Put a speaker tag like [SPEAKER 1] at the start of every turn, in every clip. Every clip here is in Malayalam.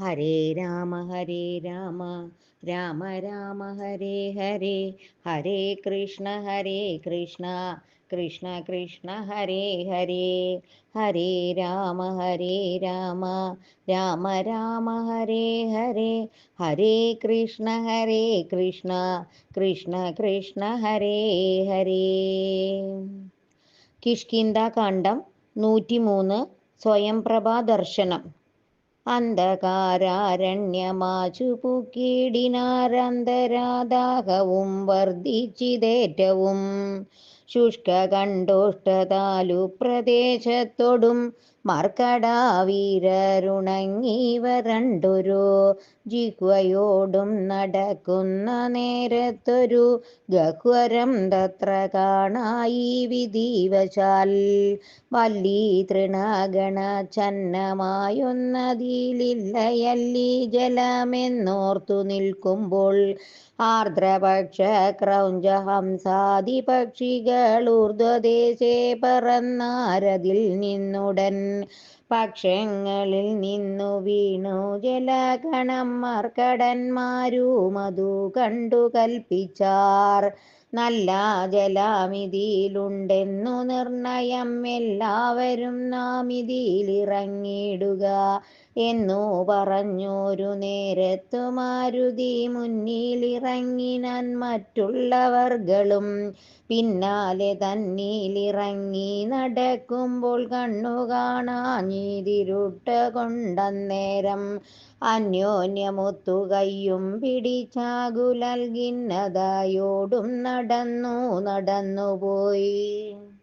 [SPEAKER 1] ഹരേ രാമ ഹരേ രാമ. രാമ രാമ ഹരേ ഹരേ. ഹരേ കൃഷ്ണ ഹരേ കൃഷ്ണ. കൃഷ്ണ കൃഷ്ണ ഹരേ ഹരേ. ഹരേ രാമ ഹരേ രാമ. രാമ രാമ ഹരേ ഹരേ. ഹരേ കൃഷ്ണ ഹരേ കൃഷ്ണ. കൃഷ്ണ കൃഷ്ണ ഹരേ ഹരേ. കിഷ്കിന്ദ കാണ്ഡം നൂറ്റിമൂന്ന് സ്വയംപ്രഭാ ദർശനം. അന്ധകാരാരണ്യമാച്ചു പുക്കീടിനാരന്തരാദാഹവും വർദ്ധിച്ചിതേറ്റവും ശുഷ്ക കണ്ടോഷ്ടതാലു പ്രദേശത്തൊടും മർക്കടാവീരരുണങ്ങീവ രണ്ടൊരു ജിഹ്വയോടും നടക്കുന്ന നേരത്തൊരു ഗഹ്വരം തത്ര കാണായി വിധിവശാൽ. വല്ലി തൃണഗണ ചന്നമായൊന്നതിലില്ലയല്ലി ജലമെന്നോർത്തു നിൽക്കുമ്പോൾ ആർദ്രപക്ഷ ക്രൗഞ്ച ഹംസാദി പക്ഷികൾ ഊർധ്വദേശേ പറന്നാരതിൽ നിന്നുടൻ പക്ഷങ്ങളിൽ നിന്നു വീണു ജലഗണം മർക്കടന്മാരും അതു കണ്ടു കൽപ്പിച്ചാർ. നല്ല ജലാമിതിയിലുണ്ടെന്നു നിർണയം എല്ലാവരും നാം ഇതിലിറങ്ങിയിടുക. എന്നു പറഞ്ഞൊരു നേരത്തു മാരുതി മുന്നിലിറങ്ങിനാൻ മറ്റുള്ളവർകളും പിന്നാലെ തന്നിലിറങ്ങി നടക്കുമ്പോൾ കണ്ണു കാണാഞ്ഞിതിരുട്ട കൊണ്ടന്നേരം അന്യോന്യമൊത്തു കയ്യും പിടിച്ചാകുലൽകിന്നതായോടും നടന്നു നടന്നുപോയി.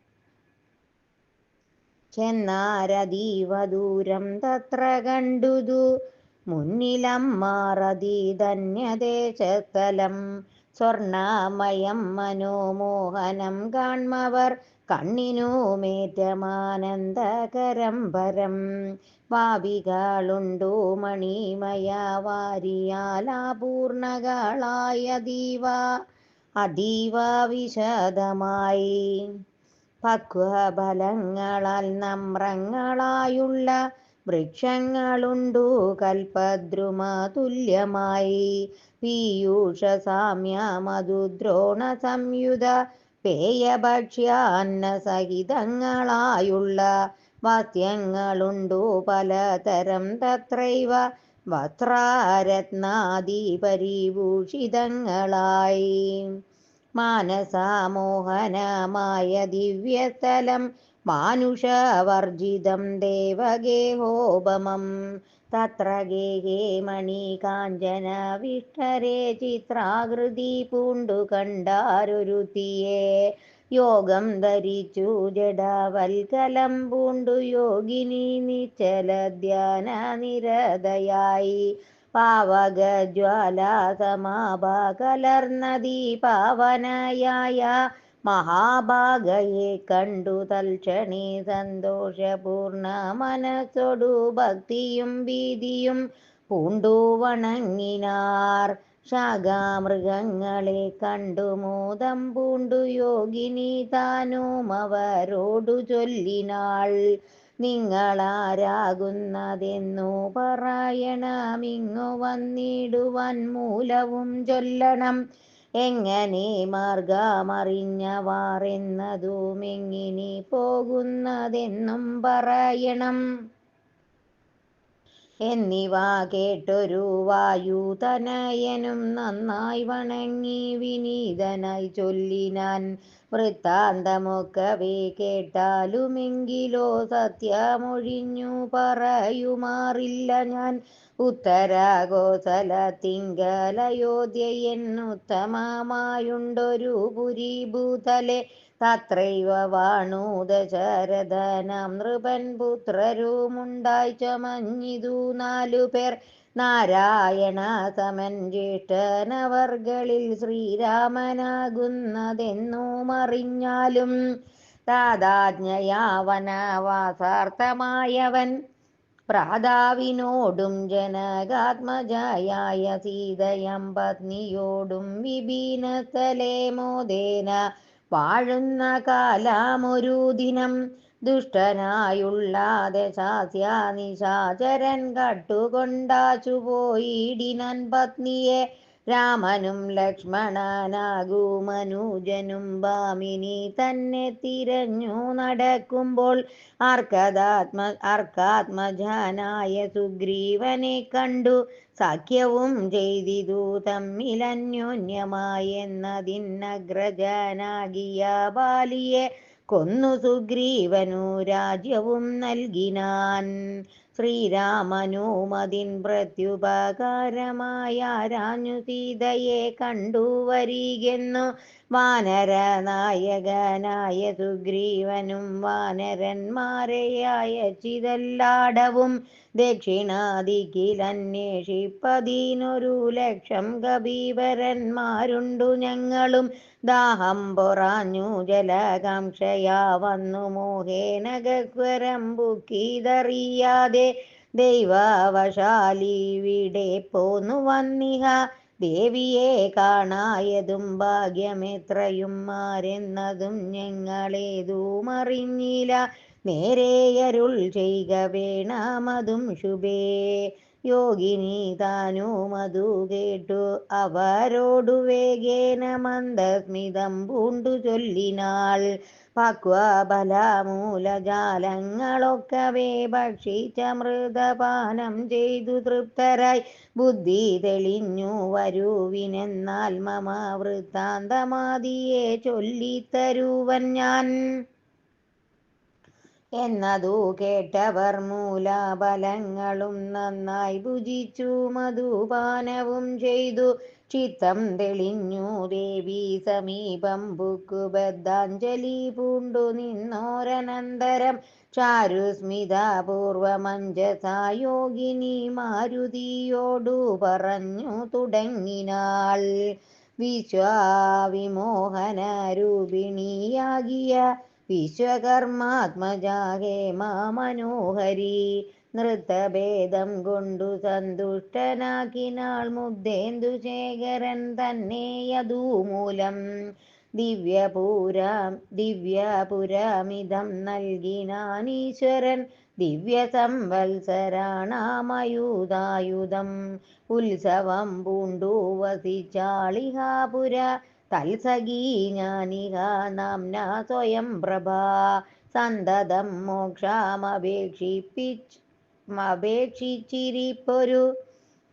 [SPEAKER 1] ചെന്നാരതീവ ദൂരം തത്ര കണ്ടുതു. മുന്നിലമ്മാറതി ധന്യദേശസ്ഥലം സ്വർണമയം മനോമോഹനം കാൺമവർ. കണ്ണിനുമേറ്റമാനന്ദകരം പരം ഭാവികളുണ്ടു മണിമയ വാരിയാലാപൂർണകളായ ദീവ. അതീവ വിശദമായി. പക്വഫലങ്ങളാൽ നമ്രങ്ങളായുള്ള വൃക്ഷങ്ങളുണ്ടു. കൽപദ്രുമ തുല്യമായി പീയൂഷ സാമ്യ മധുദ്രോണ സംയുത പേയഭക്ഷ്യാന്ന സഹിതങ്ങളായുള്ള വാദ്യങ്ങളുണ്ടു പലതരം തത്രൈവ വസ്ത്രാരത്നാദി പരിഭൂഷിതങ്ങളായി. മാനസാമോഹനമായ ദിവ്യസ്ഥലം മാനുഷവർജിതം ദേവഗേഹോപമം. തത്ര ഗേഹേ മണി കാഞ്ചന വിഷ്ടരെ ചിത്രാകൃതി പൂണ്ടു കണ്ടാരൊരുത്തിയെ. യോഗം ധരിച്ചു ജഡവൽക്കലം പൂണ്ടു യോഗിനി നിശ്ചല ധ്യാന നിരതയായി പാവകജ്വാല സമാപ കലർന്നതി പാവനയായ മഹാഭാഗയെ കണ്ടു തൽക്ഷണി സന്തോഷപൂർണ മനസ്സോടു ഭക്തിയും ഭീതിയും പൂണ്ടു വണങ്ങിനാർ. ശാഖാമൃഗങ്ങളെ കണ്ടു മോദം പൂണ്ടു യോഗിനി താനും അവരോടു ചൊല്ലിനാൾ. നിങ്ങളാരാകുന്നതെന്നു പറയണമിങ്ങു വന്നിടുവാൻ മൂലവും ചൊല്ലണം. എങ്ങനെ മാർഗമറിഞ്ഞവാർ എന്നതും എങ്ങിനി പോകുന്നതെന്നും പറയണം. എന്നിവ കേട്ടൊരു വായുതനയനും നന്നായി വണങ്ങി വിനീതനായി ചൊല്ലിനാൻ വൃത്താന്തമൊക്കവേ കേട്ടാലുമെങ്കിലോ സത്യമൊഴിഞ്ഞു പറയുമാറില്ല ഞാൻ. ഉത്തരാഘോസല തിങ്കലയോധ്യയെന്നുത്തമമായുണ്ടൊരു പുരി ഭൂതലെ തത്രൈവ വാണു ദശരഥനാം നൃപൻ പുത്രരുമുണ്ടായി ചമഞ്ഞിതു നാലു പേർ. നാരായണ സമൻ ജ്യേഷ്ഠനവർകളിൽ ശ്രീരാമനാകുന്നതെന്നും അറിഞ്ഞാലും താതാജ്ഞയാവനവാസാർത്ഥമായവൻ. പ്രാതാവിനോടും ജനകാത്മജയായ സീതയം പത്നിയോടും വിഭീനസ്ഥലെ മോദേന വാഴുന്ന കാലാമൊരു ദിനം ദുഷ്ടനായുള്ളാതെ ശാസ്യ നിശാചരൻ കട്ടുകൊണ്ടാച്ചു പോയിടിനൻ പത്നിയെ രാമനും ലക്ഷ്മണനാകുമനുജനും ഭാമിനി തന്നെ തിരഞ്ഞു നടക്കുമ്പോൾ അർക്കദാത്മ അർക്കാത്മജാനായ സുഗ്രീവനെ കണ്ടു. സഖ്യവും ചെയ്തിതു തമ്മിലന്യോന്യമായെന്നതിനഗ്രജനാകിയ ബാലിയെ കൊന്നു സുഗ്രീവനു രാജ്യവും നൽകിനാൻ. ശ്രീരാമനുമതിൻ പ്രത്യുപകാരമായ രാഞ്ഞു സീതയെ കണ്ടുവരികെന്നു വാനരനായകനായ സുഗ്രീവനും വാനരന്മാരെയായ ചിതല്ലാടവും ദക്ഷിണാദിക്കിലന്വേഷിപ്പതിനൊരു ലക്ഷം കബീവരന്മാരുണ്ടു ഞങ്ങളും. ദാഹം പൊറാഞ്ഞു ജലകാംക്ഷയാ വന്നു മോഹേന ഗഹ്വരം ദൈവാവശാലി വിടെ പോന്നു വന്നിഹ. ദേവിയെ കാണായതും ഭാഗ്യമെത്രയും മാരെന്നതും ഞങ്ങളേതും അറിഞ്ഞില്ല നേരെയരുൾ ചെയ്യുക വേണമതും ശുഭേ. യോഗിനി താനോ മധു കേട്ടു അവരോടു വേഗേന മന്ദസ്മിതം പൂണ്ടു ചൊല്ലിനാൾ. പക്വബലമൂലജാലങ്ങളൊക്കവേ ഭക്ഷിച്ചമൃതപാനം ചെയ്തു തൃപ്തരായി. ബുദ്ധി തെളിഞ്ഞു വരുവിനെന്നാൽ മമ വൃത്താന്തമാതിയെ ചൊല്ലിത്തരുവൻ ഞാൻ. എന്നതു കേട്ടവർ മൂലാബലങ്ങളും നന്നായി ഭുജിച്ചു മധുപാനവും ചെയ്തു. ചിത്തം തെളിഞ്ഞു ദേവി സമീപം ബുക്കുബദ്ധാഞ്ജലി പൂണ്ടു നിന്നോരനന്തരം. ചാരുസ്മിതാപൂർവമഞ്ജസായോഗിനി മാരുതിയോടു പറഞ്ഞു തുടങ്ങിനാൾ. വിശ്വാവിമോഹനരൂപിണിയാകിയ വിശ്വകർമാത്മജാകെ മാമനോഹരി നൃത്തഭേദം കൊണ്ടു സന്തുഷ്ടനാക്കിനാൾ മുഗ്ധേന്ദുശേഖരൻ തന്നെ മൂലം ദിവ്യപൂരം ദിവ്യപുരമിതം നൽകിനാനീശ്വരൻ ദിവ്യ സംവത്സരാണാമയുധായുധം ഉത്സവം പൂണ്ടു വസിച്ചാളിഹാപുര തൽസഖീ ജ്ഞാനിക നാംന സ്വയം പ്രഭാ. സന്തതം മോക്ഷമപേക്ഷിപ്പിച്ച്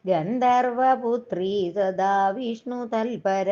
[SPEAKER 1] ഗന്ധർവപുത്രി സദാ വിഷ്ണു തൽപര.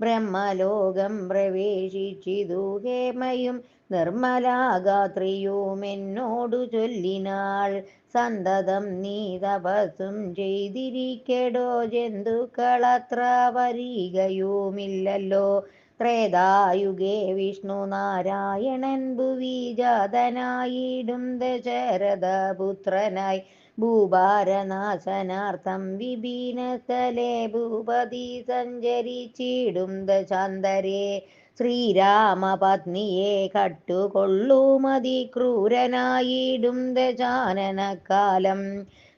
[SPEAKER 1] ബ്രഹ്മലോകം പ്രവേശിച്ചിതു ഹേമയും നിർമ്മലാഗാത്രിയും എന്നോടു ചൊല്ലിനാൾ. സന്തതം നീ തപസ്സും ചെയ്തിരിക്കടോ. ജന്തുക്കളത്ര വരികയുമില്ലല്ലോ. ത്രേതായുഗേ വിഷ്ണു നാരായണൻ ഭുവിജാതനായിടും ദശരഥ ദശരഥപുത്രനായി ഭൂഭാരനാശനാർത്ഥം വിഭീനസ്ഥലേ ഭൂപതി സഞ്ചരിച്ചിടും ദശാന്തരെ. ശ്രീരാമപത്നിയെ കട്ടുകൊള്ളുമതി ക്രൂരനായിടും ദശാനനക്കാലം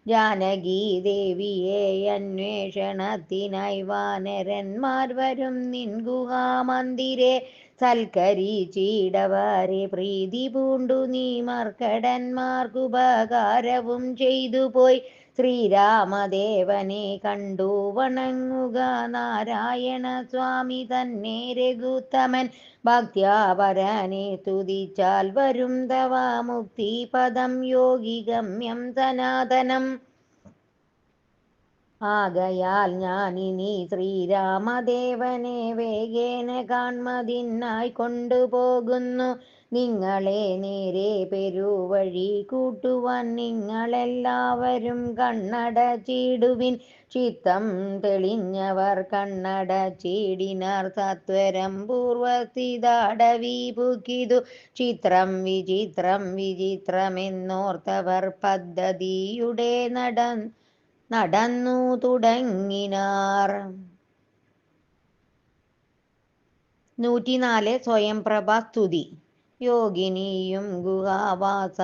[SPEAKER 1] ജാനകി ദേവിയെ അന്വേഷണത്തിനായി വാനരന്മാർ വരും. നിൻ ഗുഹാമന്ദിരെ സൽക്കരിച്ചിടവരെ പ്രീതി പൂണ്ടു നീ മർക്കടന്മാർക്കുപകാരവും ചെയ്തു പോയി. ശ്രീരാമദേവനെ കണ്ടു വണങ്ങുക നാരായണ സ്വാമി തന്നെ രഘുത്തമൻ. ഭക്യാപരനെ സ്തുതിച്ചാൽ വരും തവ മുക്തി പദം യോഗി ഗമ്യം സനാതനം. ആകയാൽ ഞാനിനി ശ്രീരാമദേവനെ വേഗേന കാൺമതിനായി കൊണ്ടുപോകുന്നു. നിങ്ങളെ നേരെ പെരുവഴി കൂട്ടുവാൻ നിങ്ങളെല്ലാവരും കണ്ണട ചീടുവിൻ ചിത്തം തെളിഞ്ഞവർ കണ്ണട ചീടിനാർ സത്വരം പൂർവസ്ഥിതാടവി പുക്കിതു ചിത്രം വിചിത്രം വിചിത്രമെന്നോർത്തവർ പദ്ധതിയുടെ നട നടന്നു തുടങ്ങിനാർ. നൂറ്റിനാല് സ്വയംപ്രഭ സ്തുതി. യോഗിനിയും ഗുഹാവാസമുപേക്ഷിച്ചു.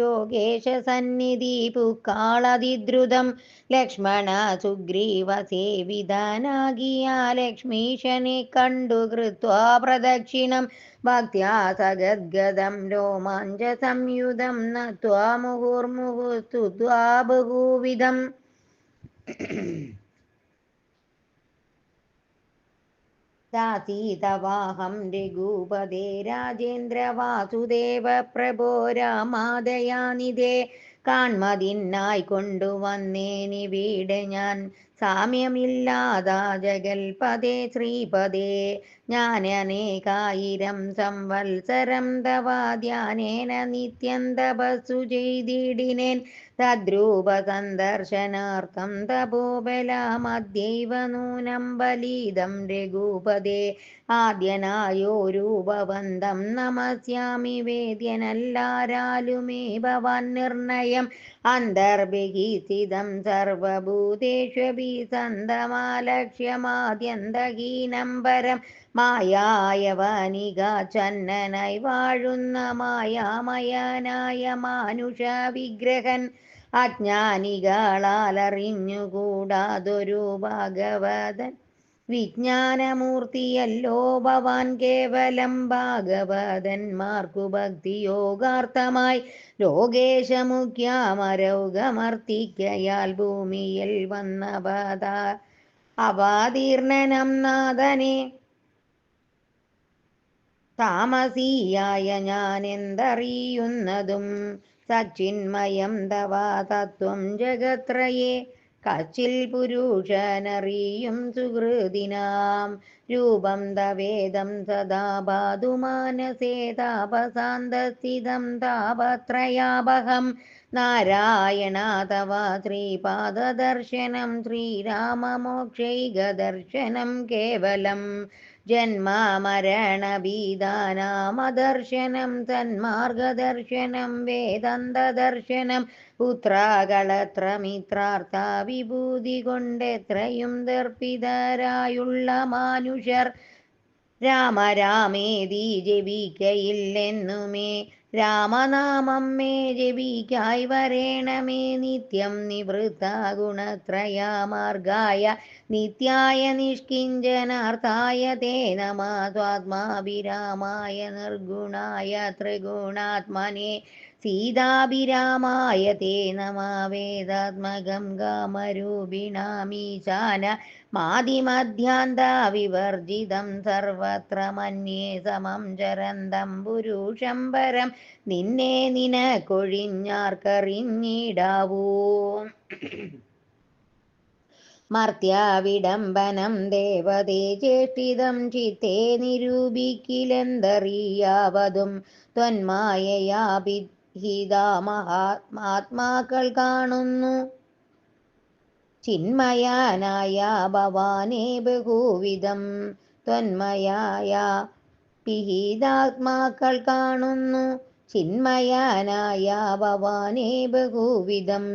[SPEAKER 1] യോഗേശ സന്നിധി പുക്കാളതിദ്രുതം ലക്ഷ്മണ സുഗ്രീവ സേവിതനാകിയ ലക്ഷ്മീശനെ കണ്ടു കൃത്വാ പ്രദക്ഷിണം. ഭക്യാ സഗദ്ഗതം രോമാഞ്ച സംയുതം നത്വാ മുഹുർമുഹുസ്തുവാ ബഹുവിധം. ദാസീതവാഹം രഘുപദേ രാജേന്ദ്ര വാസുദേവ പ്രഭോ രാമാദയാനിതേ. കൊണ്ടുവന്നേനി വീട് ഞാൻ സാമ്യമില്ലാതാ ജഗൽപദേ ശ്രീപദേ. ഞാനനേകായിരം സംവത്സരം തവ ധ്യാനേന നിത്യം തപസ്സു ചെയ്തിടിനേൻ. തദ്രൂപ സന്ദർശനാർത്ഥം തപോബലാമദ്യൈവ നൂനം ബലീതം രഘുപദേ. ആദ്യനായോ രൂപവന്തം നമസ്യാമി വേദ്യനല്ലാരാലുമേ ഭവാൻ നിർണയം. അന്തർബഹിസ്ഥിതം സർവഭൂതേഷ്വഭി സന്തമാലക്ഷ്യമാദ്യന്തഹീനം പരം മായായവനിക ചന്നനായി വാഴുന്ന മായാമയനായ മാനുഷ വിഗ്രഹൻ. അജ്ഞാനികളാലറിഞ്ഞുകൂടാതൊരു ഭാഗവതൻ. വിജ്ഞാനമൂർത്തിയല്ലോ ഭവാൻ കേവലം ഭാഗവതന്മാർക്കു ഭക്തിയോഗാർത്ഥമായി ലോകേശമുഖ്യമരൗകമർത്തിക്കയാൽ ഭൂമിയിൽ വന്നവത അപാതീർണനം നാഥനെ. താമസീയായ ഞാൻ എന്തറിയുന്നതും സച്ചിന്മയം തവാ തത്വം ജഗത്രയേ. കച്ചിൽ പുരുഷനറിയും സുഹൃതിനാം. രൂപം തവേദം സദാ ബാധുമാനസേ താപസാന്തസ്ഥിതം താപത്രയാപഹം. നാരായണ തവ ശ്രീപാദദർശനം ശ്രീരാമമോക്ഷൈകദർശനം കേവലം. ജന്മമരണഭീതാനാമദർശനം തന്മാർഗദർശനം വേദന്തദർശനം പുത്രാകളത്ര മിത്രാർത്ഥ വിഭൂതി കൊണ്ടെത്രയും ദർപ്പിതരായുള്ള മാനുഷർ. രാമ രാമേതി ജപിക്കയില്ലെന്നുമേ രാമനാമം മേ ജപിക്കായി വരേണമേ. നിത്യം നിവൃത്ത ഗുണത്രയമാർഗായ നിത്യായ നിഷ്കിഞ്ചനാർത്ഥായ തേ നമ. സ്വാത്മാഭിരാമായ നിർഗുണായ ത്രിഗുണാത്മനെ. സീതാഭിരാമായ തേ നമ വേദാത്മകം കാമരൂപിണാമീശാന മാതിമധ്യാന്ത വിവർജിതം സർവത്ര മന്യേ സമം ചരന്തം പുരുഷം പരം നിന്നെ നിനക്കൊഴിഞ്ഞാർക്കറിഞ്ഞിടാവൂ. മർത്യാവിഡംബനം ദേവതേ ചേഷ്ടിതം ചിത്തേ നിരൂപിക്കിലെന്തറിയാവതും ത്വന്മായയാഭിഹിതാ മഹാത്മാക്കൾ കാണുന്നു. ചിന്മയാനായ ഭവാനേ ബഹുവിധം ത്വന്മയായ പിഹീതാത്മാക്കൾ കാണുന്നു. ചിന്മയാനായ ഭവാനേ ബഹുവിധം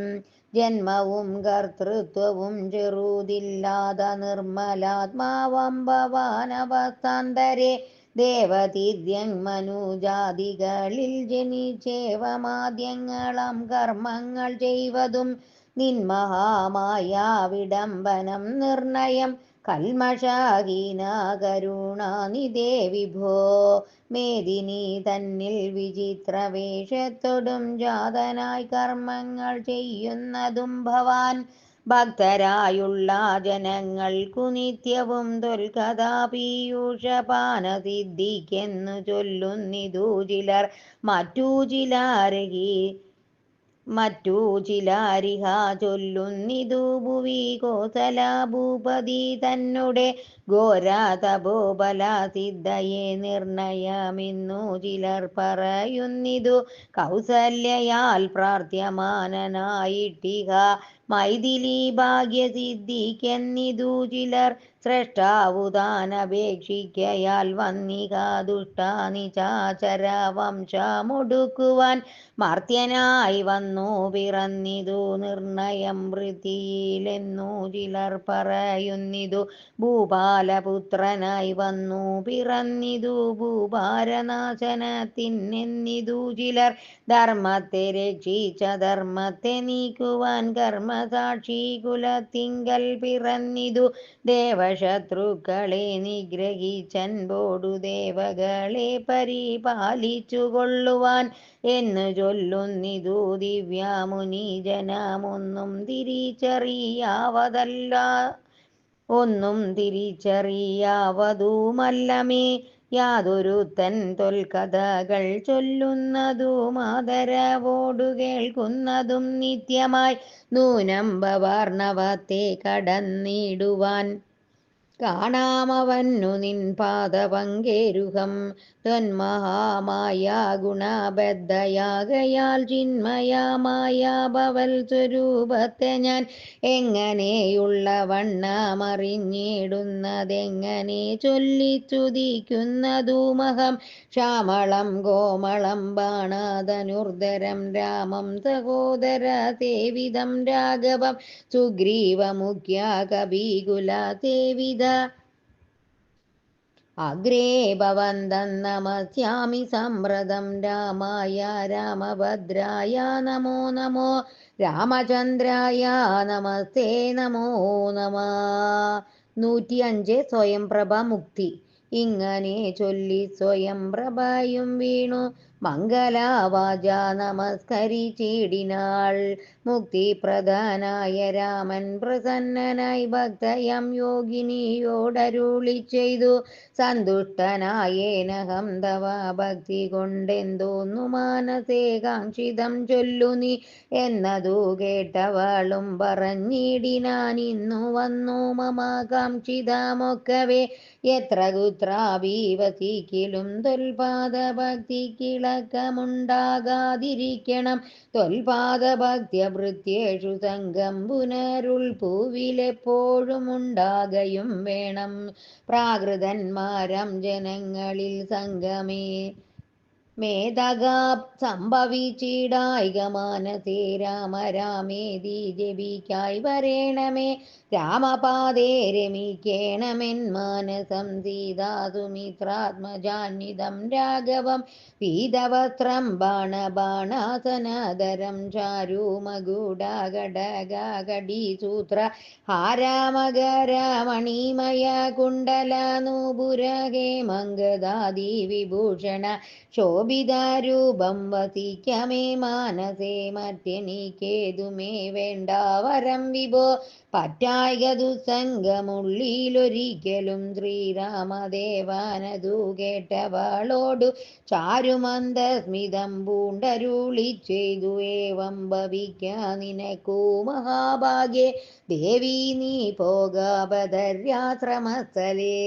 [SPEAKER 1] ജന്മവും കർത്തൃത്വവും ചെറുതില്ലാത നിർമ്മലാത്മാവം ഭവാനവസ്ഥാന്തരെ ദേവതീദ്യൻ മനുജാതികളിൽ ജനിച്ചേവമാദ്യങ്ങളം കർമ്മങ്ങൾ ചെയ്വതും നിന്മഹാമായ വിടംബനം നിർണയം. കൽമഷാഹീന കരുണാനിധേ വിഭോ മേദിനി തന്നിൽ വിചിത്ര വേഷത്തൊടും ജാതനായി കർമ്മങ്ങൾ ചെയ്യുന്നതും ഭവാൻ ഭക്തരായുള്ള ജനങ്ങൾക്കു നിത്യവും പീയൂഷ പീയൂഷപാനസിദ്ധിക്കെന്നു ചൊല്ലുന്നിതു ചിലർ. മറ്റു ചിലാരഹി മറ്റു ചിലാരിഹ ചൊല്ലുന്നിതു ഭുവി കോസല ഭൂപതി തന്നെ ഘോര തപോബല സിദ്ധയെ നിർണയമിന്നു ചിലർ പറയുന്നിതു. കൗസല്യയാൽ പ്രാർത്ഥ്യമാനനായിട്ടിഹ മൈഥിലി ഭാഗ്യസിദ്ധിക്കെന്നിതു ചിലർ സ്രഷ്ടാവുതാനപേക്ഷിക്കയാൽ വന്നിക ദുഷ്ടാനിചാചര വംശമൊടുക്കുവാൻ മർത്യനായി വന്നു. പിറന്നിതു നിർണയം വൃത്തിയിലെന്നു ചിലർ പറയുന്നിതു. ഭൂപാലപുത്രനായി വന്നു. പിറന്നിതു ഭൂപാലനാശനത്തിന്നെന്നിതു ചിലർ ധർമ്മത്തെ രക്ഷിച്ച ധർമ്മത്തെ നീക്കുവാൻ കർമ്മസാക്ഷി കുലത്തിങ്കൽ പിറന്നിതു. ദേവശത്രുക്കളെ നിഗ്രഹിച്ചൻപോടു ദേവകളെ പരിപാലിച്ചു കൊള്ളുവാൻ എന്ന് ചൊല്ലുന്നിതു ദിവ്യാമുനി ജനമൊന്നും തിരിച്ചറിയാവതല്ല. ഒന്നും തിരിച്ചറിയാവതുമല്ലമേ. യാതൊരുത്തൻ തൊൽക്കഥകൾ ചൊല്ലുന്നതും ആദരവോടു കേൾക്കുന്നതും നിത്യമായി. നൂനമ്പ ഭവാർണവത്തെ കടന്നിടുവാൻ കാണാമവന്നു നിൻ പാദപങ്കേരുഹം. ത്വന്മഹാമായ ഗുണബദ്ധയാകയാൽ ചിന്മയമായ ഭവൽ സ്വരൂപത്തെ ഞാൻ എങ്ങനെയുള്ള വണ്ണമറിഞ്ഞിടുന്നതെങ്ങനെ ചൊല്ലി ചൊല്ലിച്ചുതിക്കുന്നതുമഹം ശ്യാമളം കോമളം ബാണധനുർധരം രാമം സഹോദര സേവിതം രാഘവം സുഗ്രീവമുഖ്യ കവികുല സേവിത അഗ്രേ ഭവന്തം നമസ്യാമി സമ്പ്രദം രാമായ രാമഭദ്രായ നമോ നമോ രാമചന്ദ്രായ നമസ്തേ നമോ നമ നൂറ്റി അഞ്ച് സ്വയംപ്രഭ മുക്തി ഇങ്ങനെ ചൊല്ലി സ്വയംപ്രഭയും വീണു. മംഗലാവാച നമസ്കരിച്ചിടിനാൾ. മുക്തിപ്രധാനായ രാമൻ പ്രസന്നനായി ഭക്തയം യോഗിനിയോടരുളി ചെയ്തു. സന്തുഷ്ടനായേനഹം തവ ഭക്തി കൊണ്ടെന്തോന്നു മാനസേ കാക്ഷിതം ചൊല്ലു നീ എന്നതു കേട്ടവളും പറഞ്ഞിടിനാൻ ഇന്നു വന്നു മമാകാംക്ഷിതമൊക്കവേ. എത്ര കുത്രാപി വസിക്കിലും തൊൽപാദ ഭക്തി കിളക്കമുണ്ടാകാതിരിക്കണം. തൊൽപാദ സംഘം പുനരുൾ പൂവിലെപ്പോഴും ഉണ്ടാകയും വേണം. പ്രാകൃതന്മാരം ജനങ്ങളിൽ സംഗമേ. മേധകാ സംഭവിച്ചിടായിക മാനസേ രാമ ജപിക്കായി വരേണമേ. രാമപാദേ രമിക്കേണമെൻ മാനസം സീതാസുമിത്രാത്മജാന്വിതം രാഘവം. പീതവസ്ത്രം ബാണബാണാസനാദരം ചാരുമകുടകടകടീസൂത്ര ഹാരാമകരാമണീമയ കുണ്ടലനൂപുരഹേ മംഗദാദി വിഭൂഷണ. ശോഭിതാരൂപം വസിക്കമേ മാനസേ മറ്റെനിക്കേതുമേ വേണ്ട വരം വിഭോ പറ്റായിക സംഘമുള്ളിലൊരിക്കലും ശ്രീരാമദേവാനതു കേട്ടവളോടു ചാരുമന്ദസ്മിതം പൂണ്ടരുളി ചെയ്തു ഏവം ഭവിക്ക നിനക്കൂ മഹാഭാഗ്യേ. ദേവി നീ പോകാപദര്യാശ്രമസ്ഥലേ.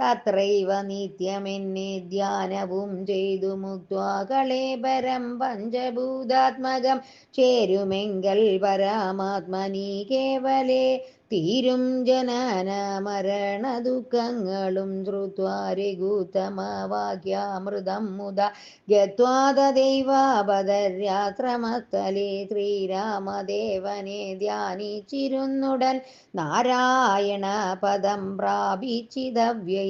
[SPEAKER 1] തത്രൈവ നിത്യമെന്നെ ധ്യാനവും ചെയ്തു മുക്വാ കളേപരം പഞ്ചഭൂതാത്മകം. ചേരുമെങ്കൽ പരമാത്മനി കേവലേ തീരും ജനന മരണ ദുഃഖങ്ങളും ശ്രുത്വാരിഗൂത്തമവാക്യാമൃതം മുത ഗത്വാദൈവാപദര്യാത്രമസ്ഥലേ ശ്രീരാമദേവനെ ധ്യാനിച്ചിരുന്നുടൻ. നാരായണ പദം പ്രാപിച്ചിതവ്യയം